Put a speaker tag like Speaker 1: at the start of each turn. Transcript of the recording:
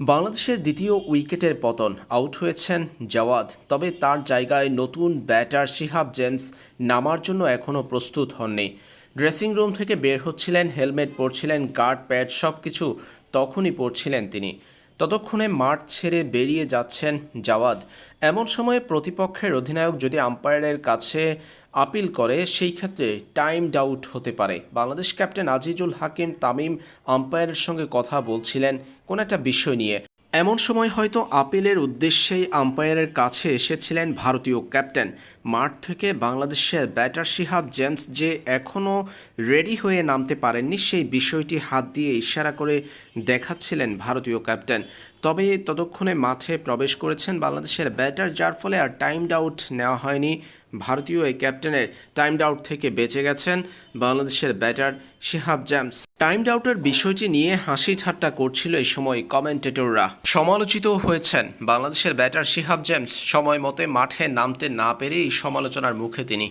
Speaker 1: বাংলাদেশের দ্বিতীয় উইকেটের পতন আউট হয়েছেন জাওয়াদ, তবে তার জায়গায় নতুন ব্যাটার শিহাব জেমস নামার জন্য এখনও প্রস্তুত হননি। ড্রেসিং রুম থেকে বের হচ্ছিলেন, হেলমেট পরছিলেন, গার্ড, প্যাড সব কিছু তখনই পরছিলেন তিনি। ততক্ষণে মাঠ ছেড়ে বেরিয়ে যাচ্ছেন জাওয়াদ। এমন সময়ে প্রতিপক্ষের অধিনায়ক যদি আম্পায়ারের কাছে আপিল করে, সেই ক্ষেত্রে টাইম ডাউট হতে পারে। বাংলাদেশ ক্যাপ্টেন আজিজুল হাকিম তামিম আম্পায়ারের সঙ্গে কথা বলছিলেন কোন একটা বিষয় নিয়ে। এমন সময় হয়তো আপিলের উদ্দেশ্যেই আম্পায়ারের কাছে এসেছিলেন ভারতীয় ক্যাপ্টেন। মাঠ থেকে বাংলাদেশের ব্যাটার শিহাব জেমস যে এখনও রেডি হয়ে নামতে পারেননি, সেই বিষয়টি হাত দিয়ে ইশারা করে দেখাচ্ছিলেন ভারতীয় ক্যাপ্টেন। তবে ততক্ষণে মাঠে প্রবেশ করেছেন বাংলাদেশের ব্যাটার, যার ফলে আর টাইম আউট নেওয়া হয়নি ভারতীয় এই ক্যাপ্টেনের টাইম আউট থেকে বেঁচে গেছেন বাংলাদেশের ব্যাটার শিহাব জ্যামস টাইম আউটের বিষয়টি নিয়ে হাসি ঠাট্টা করছিল এই সময় কমেন্টেটররা। সমালোচিত হয়েছেন বাংলাদেশের ব্যাটার শিহাব জেমস। সময় মতে মাঠে নামতে না পেরেই সমালোচনার মুখে তিনি।